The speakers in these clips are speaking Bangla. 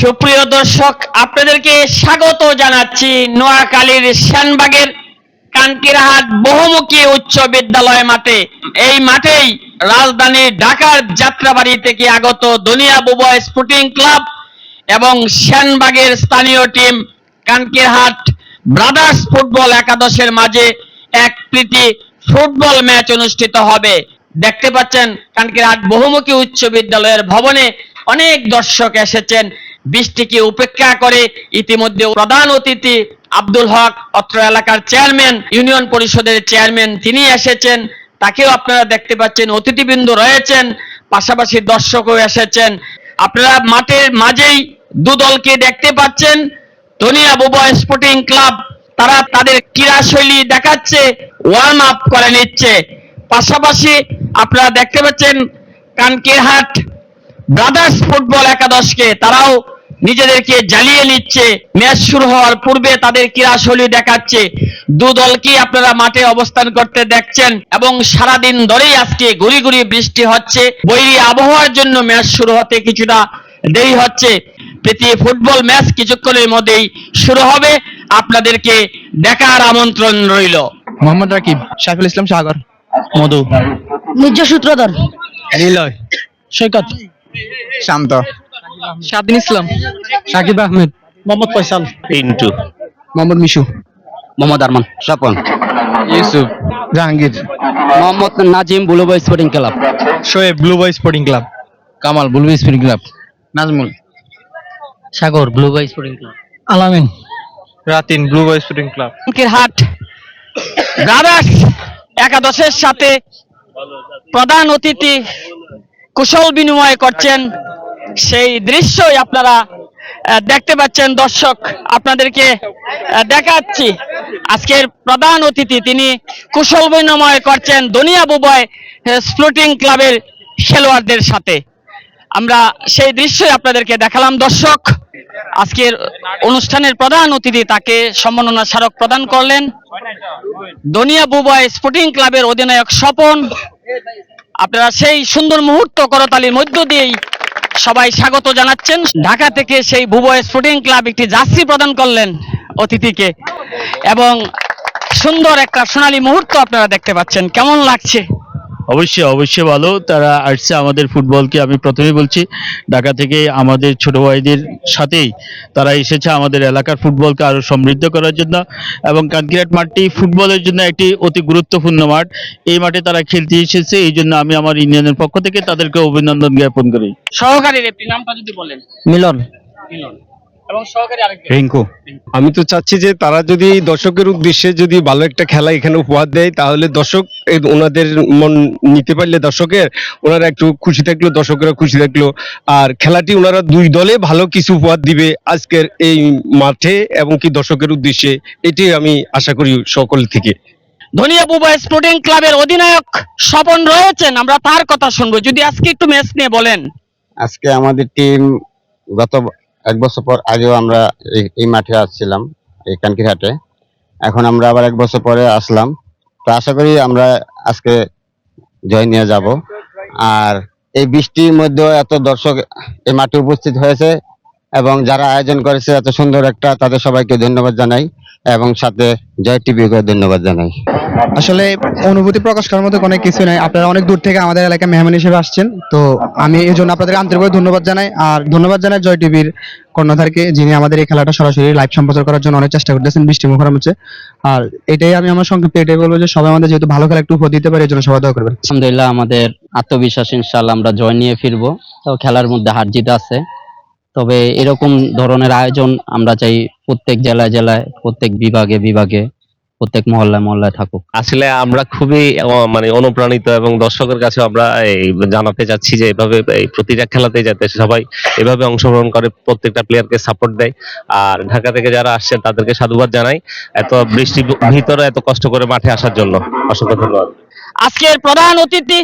সুপ্রিয় দর্শক, আপনাদেরকে স্বাগত জানাচ্ছি নোয়াখালীর শ্যানবাগের কান্তিরহাট বহুমুখী উচ্চ বিদ্যালয় মাঠে। এই মাঠেই রাজধানী ঢাকার যাত্রাবাড়ি থেকে আগত দুনিয়া বুবা স্পোর্টিং ক্লাব এবং শ্যানবাগের স্থানীয় টিম কানকিরহাট ব্রাদার্স ফুটবল একাদশের মাঝে এক প্রীতি ফুটবল ম্যাচ অনুষ্ঠিত হবে। দেখতে পাচ্ছেন, কানকিরহাট বহুমুখী উচ্চ বিদ্যালয়ের ভবনে অনেক দর্শক এসেছেন। বৃষ্টিকে উপেক্ষা করে ইতিমধ্যে প্রধান অতিথি আব্দুল হক, অত্র এলাকার চেয়ারম্যান, ইউনিয়ন পরিষদের চেয়ারম্যান তিনি এসেছেন। তাকেও আপনারা দেখতে পাচ্ছেন, অতিথিবৃন্দ রয়েছেন, পাশাপাশি দর্শকও এসেছেন। আপনারা মাঠের মাঝেই দু দলকে দেখতে পাচ্ছেন। ধনিয়া বুবা স্পোর্টিং ক্লাব, তারা তাদের ক্রীড়া শৈলী দেখাচ্ছে ওয়ার্ম আপ করে নিচ্ছে। পাশাপাশি আপনারা দেখতে পাচ্ছেন, কানকিরহাট ব্রাদার্স ফুটবল একাদশকে তারাও নিজেদেরকে জ্বালিয়ে নিচ্ছে। ম্যাচ শুরু হওয়ার পূর্বে তাদের ক্রীড়া শৈলী দেখাচ্ছে। দু দলকে আপনারা মাঠে অবস্থান করতে দেখছেন এবং সারাদিন ধরেই আজকে গুড়ি গুড়ি বৃষ্টি হচ্ছে। বৈরী আবহাওয়ার জন্য ম্যাচ শুরু হতে কিছুটা দেরি হচ্ছে। প্রীতি ফুটবল ম্যাচ কিছুক্ষণের মধ্যেই শুরু হবে। আপনাদেরকে দেখার আমন্ত্রণ রইল। মোহাম্মদ রাকিব শাইফুল ইসলাম সাগর মধু। নির্জ সূত্রধর। Niloy Saikat. Shanto. Swadhin Islam. Sakib Ahmed. Mohammad Faisal. Pintu. Mohammad Mishu. Mohammad Arman Swapan. Yusuf. Jahangir. Mohammad Nazim blue boy sporting club Shoaib blue boy sporting club Kamal blue boy sporting club Nazmul. Sagar blue boy sporting club Alamin. Ratin blue boy sporting club হাট। ব্রাদার্স একাদশের সাথে প্রধান অতিথি কুশল বিনিময় করছেন সেই দৃশ্যই আপনারা দেখতে পাচ্ছেন দর্শক, আপনাদেরকে দেখাচ্ছি। আজকের প্রধান অতিথি তিনি কুশল বিনিময় করছেন দুনিয়া বুবয় স্প্লোটিং ক্লাবের খেলোয়াড়দের সাথে। আমরা সেই দৃশ্যই আপনাদেরকে দেখালাম। দর্শক, আজকের অনুষ্ঠানের প্রধান অতিথি তাকে সম্মাননা স্মারক প্রদান করলেন দনিয়া বুবয় স্পোর্টিং ক্লাবের অধিনায়ক স্বপন। আপনারা সেই সুন্দর মুহূর্ত করতালির মধ্য দিয়েই সবাই স্বাগত জানাচ্ছেন। ঢাকা থেকে সেই ভুবয় স্পোর্টিং ক্লাব একটি জার্সি প্রদান করলেন অতিথিকে এবং সুন্দর একটা সোনালী মুহূর্ত আপনারা দেখতে পাচ্ছেন। কেমন লাগছে? অবশ্যই অবশ্যই ভালো। তারা আসছে আমাদের ফুটবলকে আমি প্রথমেই বলছি ঢাকা থেকে আমাদের ছোট ভাইদের সাথেই তারা এসেছে আমাদের এলাকার ফুটবলকে আরও সমৃদ্ধ করার জন্য এবং কানকিরাট মাঠটি ফুটবলের জন্য একটি অতি গুরুত্বপূর্ণ মাঠ। এই মাঠে তারা খেলতে এসেছে এই জন্য আমি আমার ইউনিয়নের পক্ষ থেকে তাদেরকে অভিনন্দন জ্ঞাপন করি। সহকারী নামটা যদি বলেন। মিলন। মিলন। এবং সহকারী আরেক রিঙ্কু আমি তো চাচ্ছি যে তারা যদি দর্শকের উদ্দেশ্যে যদি ভালো একটা খেলা এখানে উপহার দেয় তাহলে দর্শক ওনাদের মন নিতে পারলে দর্শকের ওনারা একটু খুশি থাকল দর্শকরা খুশি থাকল। আর খেলাটি ওনারা দুই দলে ভালো কিছু উপহার দিবে আজকের এই মাঠে এবং কি দর্শকের উদ্দেশ্যে এটি আমি আশা করি সকল থেকে। ধনিয়া বুবা স্পোর্টিং ক্লাবের অধিনায়ক স্বপন রয়েছেন আমরা তার কথা শুনব। যদি আজকে একটু ম্যাচ নিয়ে বলেন। আজকে আমাদের টিম গত এক বছর পর আগেও আমরা এই মাঠে আসছিলাম, এই কানকিরহাটে। এখন আমরা আবার এক বছর পরে আসলাম। তো আশা করি আমরা আজকে জয় নিয়ে যাব। আর এই বৃষ্টির মধ্যে এত দর্শক এই মাঠে উপস্থিত হয়েছে এবং যারা আয়োজন করেছে, এত সুন্দর একটা, তাদের সবাইকে ধন্যবাদ জানাই। এবং সাথে জয় টিভিকে ধন্যবাদ জানাই। আসলে অনুভূতি প্রকাশ করার মতো অনেক কিছু নাই। আপনারা অনেক দূর থেকে আমাদের এলাকায় মেহমান হিসেবে আসছেন। তো আমি এই জন্য আপনাদের আন্তরিকভাবে ধন্যবাদ জানাই। আর ধন্যবাদ জানাই জয় টিভির কর্ণধারকে যিনি আমাদের এই খেলাটা সরাসরি লাইভ সম্প্রচার করার জন্য অনেক চেষ্টা করতেছেন বৃষ্টি মুখর হচ্ছে। আর এটাই আমি আমার সংক্ষিপ্ত এটাই বলব যে সবাই আমাদের যেহেতু ভালো খেলা একটু উপহার দিতে পারে এই জন্য সবাই দোয়া করবেন। আলহামদুলিল্লাহ আমাদের আত্মবিশ্বাস ইনশাল্লাহ আমরা জয় নিয়ে ফিরবো। তো খেলার মধ্যে হার জিত আছে। তবে এরকম ধরনের আয়োজন আমরা চাই প্রত্যেক জেলায় জেলায় প্রত্যেক বিভাগে বিভাগে প্রত্যেক মহল্লায় মহল্লায় থাকুক। আসলে আমরা খুবই মানে অনুপ্রাণিত এবং দর্শকের কাছে আমরা এই জানাতে চাচ্ছি যে এভাবে এই প্রতিটা খেলাতে যাতে সবাই এভাবে অংশগ্রহণ করে প্রত্যেকটা প্লেয়ারকে সাপোর্ট দেয়। আর ঢাকা থেকে যারা আসছেন তাদেরকে সাধুবাদ জানাই এত বৃষ্টি ভিতরে এত কষ্ট করে মাঠে আসার জন্য। অসংখ্য ধন্যবাদ। আজকের প্রধান অতিথি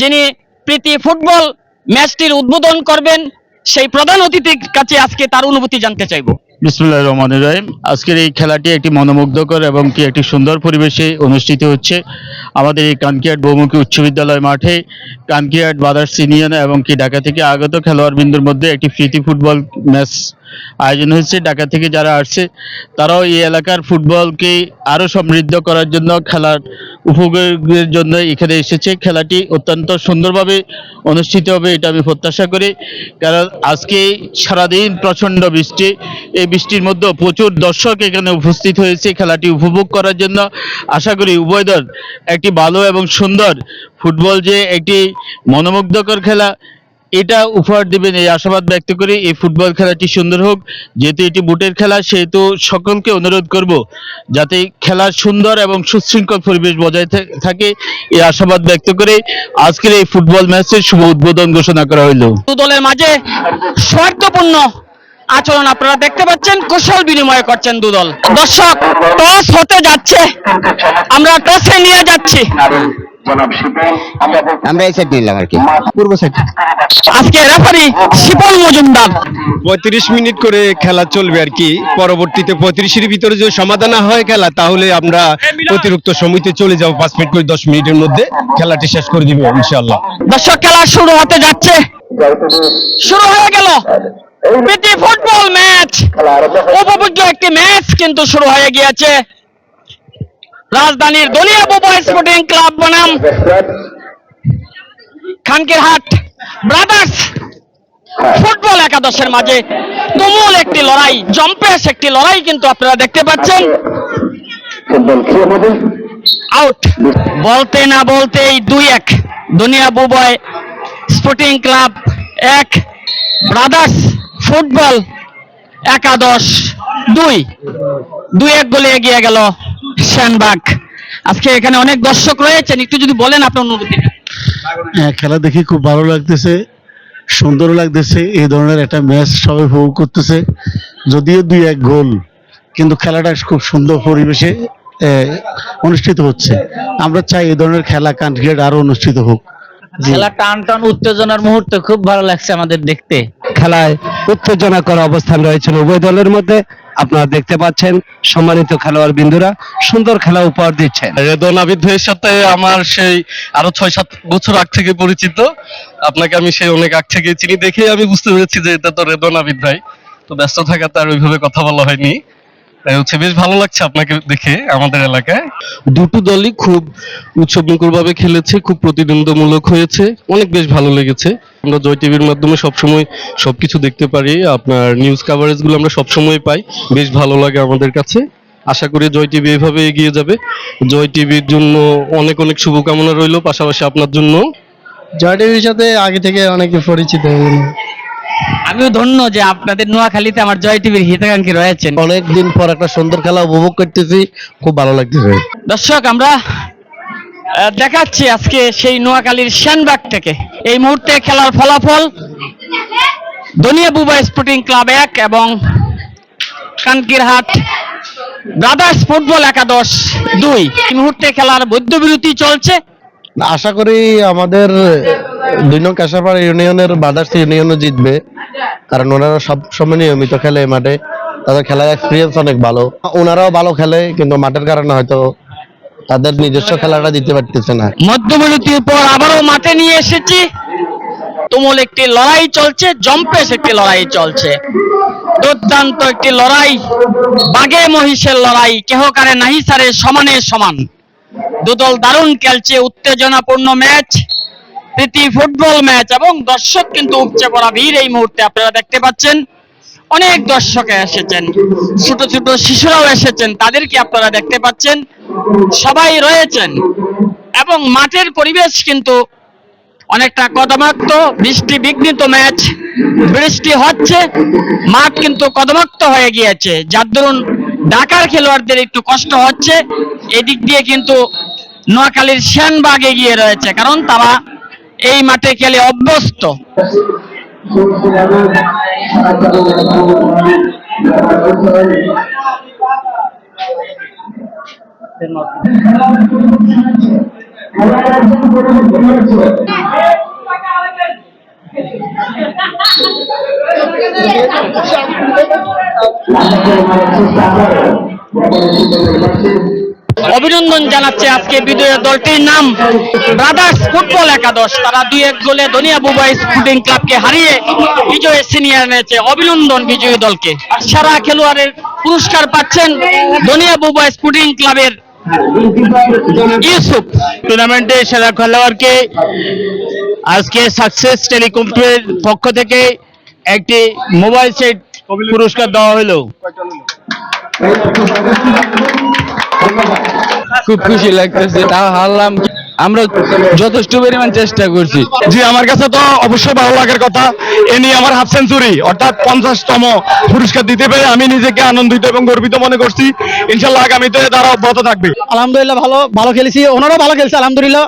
যিনি প্রীতি ফুটবল ম্যাচটির উদ্বোধন করবেন সেই প্রধান অতিথির কাছে আজকে তার অনুভূতি জানতে চাইব। বিসমুল্লাহ রহমান রহিম। আজকের এই খেলাটি একটি মনোমুগ্ধকর এবং কি একটি সুন্দর পরিবেশে অনুষ্ঠিত হচ্ছে। আমাদের এই কানকিয়াট বহুমুখী উচ্চ বিদ্যালয় মাঠে কানকিয়াট বাদার্স ইউনিয়ন এবং কি ঢাকা থেকে আগত খেলোয়াড় বিন্দুর মধ্যে একটি প্রীতি ফুটবল ম্যাচ আয়োজন হয়েছে। ঢাকা থেকে যারা আসছে, তারাও এই এলাকার ফুটবলকে আরও সমৃদ্ধ করার জন্য খেলার উপভোগের জন্য এখানে এসেছে। খেলাটি অত্যন্ত সুন্দরভাবে অনুষ্ঠিত হবে, এটা আমি প্রত্যাশা করি। কারণ আজকে সারাদিন প্রচণ্ড বৃষ্টি, এই বৃষ্টির মধ্যে প্রচুর দর্শক এখানে উপস্থিত হয়েছে খেলাটি উপভোগ করার জন্য। আশা করি উভয় দল একটি ভালো এবং সুন্দর ফুটবল যে একটি মনোমুগ্ধকর খেলা এটা উপহার দিবেন এই আশাবাদ ব্যক্ত করে এই ফুটবল খেলাটি সুন্দর হোক। যেহেতু এটি বুটের খেলা, সেহেতু সকলকে অনুরোধ করব যাতে খেলার সুন্দর এবং সুশৃঙ্খল পরিবেশ বজায় থাকে। এই আশাবাদ ব্যক্ত করে আজকের এই ফুটবল ম্যাচের শুভ উদ্বোধন ঘোষণা করা দু দলের মাঝে স্বার্থপূর্ণ আচরণ আপনারা দেখতে পাচ্ছেন, কুশল বিনিময় করছেন দুদল দর্শক, টস হতে যাচ্ছে। আমরা টসে নিয়ে যাচ্ছি। আমরা এই সাইড নিলাম আর কি। পূর্ব সাইড আজকে রেফারি শিপল মজুমদার। পঁয়ত্রিশ মিনিট করে খেলা চলবে আর কি। পরবর্তীতে পঁয়ত্রিশের ভিতরে যদি সমাধান হয় খেলা তাহলে আমরা অতিরিক্ত সময়তে চলে যাব পাঁচ মিনিট করে দশ মিনিটের মধ্যে। খেলাটি শেষ করে দিবে ইনশাল্লাহ দর্শক খেলা শুরু হতে যাচ্ছে। শুরু হয়ে গেল। প্রীতি ফুটবল ম্যাচ। উপভোগ্য একটি ম্যাচ কিন্তু শুরু হয়ে গিয়েছে। রাজধানীর দলিয়া বুবা স্পোর্টিং ক্লাব বনাম। খানকিরহাট ব্রাদার্স ফুটবল একাদশের মাঝে তুমুল একটি লড়াই জম্পেস একটি লড়াই কিন্তু আপনারা দেখতে পাচ্ছেন। আউট বলতে না বলতেই দুই এক। দুনিয়া বুবয় স্পোর্টিং ক্লাব এক ব্রাদার্স ফুটবল একাদশ দুই। দুই এক গোলে এগিয়ে গেল। শ্যানবাগ আজকে এখানে অনেক দর্শক রয়েছেন একটু যদি বলেন আপনার অনুভূতি। হ্যাঁ খেলা দেখে খুব ভালো লাগতেছে সুন্দর লাগতেছে এই ধরনের একটা ম্যাচ সবাই উপভোগ করতেছে যদিও দুই এক গোল কিন্তু খেলাটা খুব সুন্দর পরিবেশে অনুষ্ঠিত হচ্ছে। আমরা চাই এই ধরনের খেলা কান্ট্রিগেট আরও অনুষ্ঠিত হোক। খেলা টান টান উত্তেজনার মুহূর্ত খুব ভালো লাগছে আমাদের দেখতে। খেলায় উত্তেজনাকর অবস্থান রয়েছে উভয় দলের মধ্যে আপনারা দেখতে পাচ্ছেন সম্মানিত খেলোয়াড় বিন্দুরা সুন্দর খেলা উপহার দিচ্ছেন। রেদন ভাইয়ের সাথে আমার সেই আরও ছয় সাত বছর আগ থেকে পরিচিত। আপনাকে আমি সেই অনেক আগ থেকে চিনি দেখেই আমি বুঝতে পেরেছি যে এটা তো রেদন ভাই তো ব্যস্ত থাকাতে আর ওইভাবে কথা বলা হয়নি। হচ্ছে বেশ ভালো লাগছে আপনাকে দেখে আমাদের এলাকায়। দুটো দলই খুব উৎসবমুখর ভাবে খেলেছে খুব প্রতিদ্বন্দ্বমূলক হয়েছে অনেক বেশ ভালো লেগেছে। আমরা জয় টিভির মাধ্যমে সবসময় সবকিছু দেখতে পারি আপনার নিউজ কাভারেজগুলো আমরা সবসময় পাই বেশ ভালো লাগে আমাদের কাছে। আশা করি জয় টিভি এভাবে এগিয়ে যাবে। জয় টিভির জন্য অনেক অনেক শুভকামনা রইল পাশাপাশি আপনার জন্য। জয় টিভির সাথে আগে থেকে অনেকে পরিচিত আমিও ধন্য যে আপনাদের নোয়াখালীতে আমার জয় টিভির হিতাকাঙ্ক্ষী রয়েছেন। অনেক দিন পর একটা সুন্দর খেলা উপভোগ করতেছি খুব ভালো লাগতেছে। দর্শক আমরা দেখাচ্ছি আজকে সেই নোয়াখালীর শ্যানবাগ থেকে। এই মুহূর্তে খেলার ফলাফল দনিয়া বুবা স্পোর্টিং ক্লাব এক এবং কানকিরহাট ব্রাদার্স ফুটবল একাদশ দুই। এই মুহূর্তে খেলার বৈধ বিরতি চলছে। আশা করি আমাদের দুই নং কাশাপাড়া ইউনিয়নের বাদার্স ইউনিয়নও জিতবে। কারণ ওনারা সব সময় নিয়মিত খেলে মাঠে। তাদের খেলার এক্সপিরিয়েন্স অনেক ভালো। ওনারাও ভালো খেলে, কিন্তু মাঠের কারণে হয়তো তাদের নিজস্ব খেলাটা দিতে পারতেছে না। মধ্যবিরতির পর আবারও মাঠে নিয়ে এসেছি। তুমুল একটি লড়াই চলছে, জম্পেশ একটি লড়াই চলছে। দুর্দান্ত একটি লড়াই, বাঘে মহিষের লড়াই, কেহ কারে নাহি সারে সমানে সমান। দুদল দারুণ খেলছে, উত্তেজনাপূর্ণ ম্যাচ, প্রীতি ফুটবল ম্যাচ, এবং দর্শক কিন্তু উপচে পড়া ভিড় এই মুহূর্তে আপনারা দেখতে পাচ্ছেন। অনেক দর্শক এসেছেন, ছোট ছোট শিশুরাও এসেছেন, তাদেরকে আপনারা দেখতে পাচ্ছেন। সবাই রয়েছেন, এবং মাঠের পরিবেশ কিন্তু অনেকটা কদমাক্ত, বৃষ্টি বিঘ্নিত ম্যাচ, বৃষ্টি হচ্ছে, মাঠ কিন্তু কদমাক্ত হয়ে গিয়েছে। যার দরুন ঢাকার খেলোয়াড়দের একটু কষ্ট হচ্ছে, এদিক দিয়ে কিন্তু নোয়াখালীর শ্যানবাগ এগিয়ে রয়েছে কারণ তারা এই মাঠে খেলে অভ্যস্ত। অভিনন্দন জানাচ্ছে আজকে বিজয়ী দলটির নাম ব্রাদার্স ফুটবল একাদশ তারা দুই এক গোলে দনিয়া বুবাই স্পোর্টিং ক্লাবকে হারিয়ে বিজয়ে সিনিয়র এনেছে। অভিনন্দন বিজয়ী দলকে। সারা খেলোয়াড়ের পুরস্কার পাচ্ছেন দনিয়া বুবাই স্পোর্টিং ক্লাবের ইউসুফ। টুর্নামেন্টে সেরা খেলোয়াড়কে আজকে সাকসেস টেলিকমের পক্ষ থেকে একটি মোবাইল সেট পুরস্কার দেওয়া হলো। খুব খুশি লাগতেছে তাও হারলাম। আমরা যথেষ্ট পরিমাণ চেষ্টা করছি। জি আমার কাছে তো অবশ্যই ভালো লাগার কথা। এ নিয়ে আমার হাফ সেঞ্চুরি অর্থাৎ পঞ্চাশতম পুরস্কার দিতে পেরে আমি নিজেকে আনন্দিত এবং গর্বিত মনে করছি। ইনশাল্লাহ আগামীতে তারা অব্যাহত থাকবে। আলহামদুলিল্লাহ ভালো ভালো খেলেছি। ওনারাও ভালো খেলছে আলহামদুলিল্লাহ।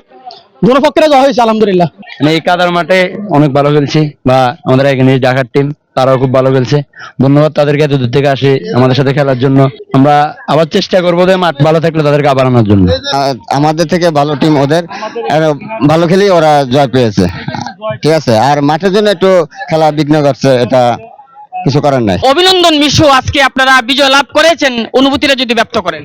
পক্ষের জয় হয়েছে আলহামদুলিল্লাহ। মানে এই কাদার মাঠে অনেক ভালো খেলছি বা আমাদের এখানে ঢাকার টিম তারাও খুব ভালো খেলছে। ধন্যবাদ তাদেরকে এত দূর থেকে আসে আমাদের সাথে খেলার জন্য। আমরা আবার চেষ্টা করব যে মাঠ ভালো থাকলে তাদেরকে আবার আনার জন্য। আমাদের থেকে ভালো টিম ওদের। ভালো খেলেই ওরা জয় পেয়েছে। ঠিক আছে? আর মাঠের জন্য একটু খেলা বিঘ্ন করছে এটা কিছু করার নাই। অভিনন্দন মিশু আজকে আপনারা বিজয় লাভ করেছেন। অনুভূতিটা যদি ব্যক্ত করেন।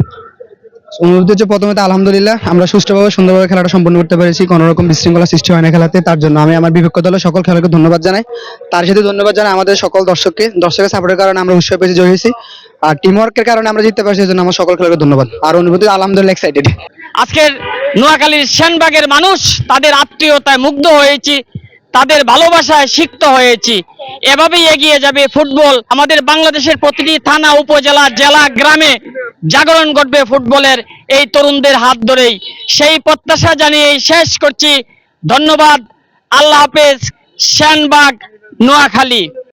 অনুভূতি হচ্ছে প্রথমে তো আলহামদুলিল্লাহ আমরা সুষ্ঠুভাবে, সুন্দরভাবে খেলাটা সম্পন্ন করতে পেরেছি। কোনো রকম বিশৃঙ্খলা সৃষ্টি হয় না খেলাতে, তার জন্য আমি আমার বিপক্ষ দলের সকল খেলোয়াড়কে ধন্যবাদ জানাই। তার সাথে ধন্যবাদ জানাই আমাদের সকল দর্শককে, দর্শকের সাপোর্টের কারণে আমরা উৎসব পেয়েছি, জয় হয়েছি। আর টিম ওয়ার্কের কারণে আমরা জিততে পারছি জন্য আমার সকল খেলোয়াড়কে ধন্যবাদ। আর অনুভূতি আলহামদুলিল্লাহ এক্সাইটেড আজকের নোয়াখালীর সেনবাগের মানুষ, তাদের আত্মীয়তায় মুগ্ধ হয়েছি, তাদের ভালোবাসায় সিক্ত হয়েছি। এভাবেই এগিয়ে যাবে ফুটবল। আমাদের বাংলাদেশের প্রতিটি থানা, উপজেলা, জেলা, গ্রামে জাগরণ ঘটবে ফুটবলের এই তরুণদের হাত ধরেই। সেই প্রত্যাশা জানিয়েই শেষ করছি। ধন্যবাদ। আল্লাহ হাফেজ শ্যানবাগ নোয়াখালী।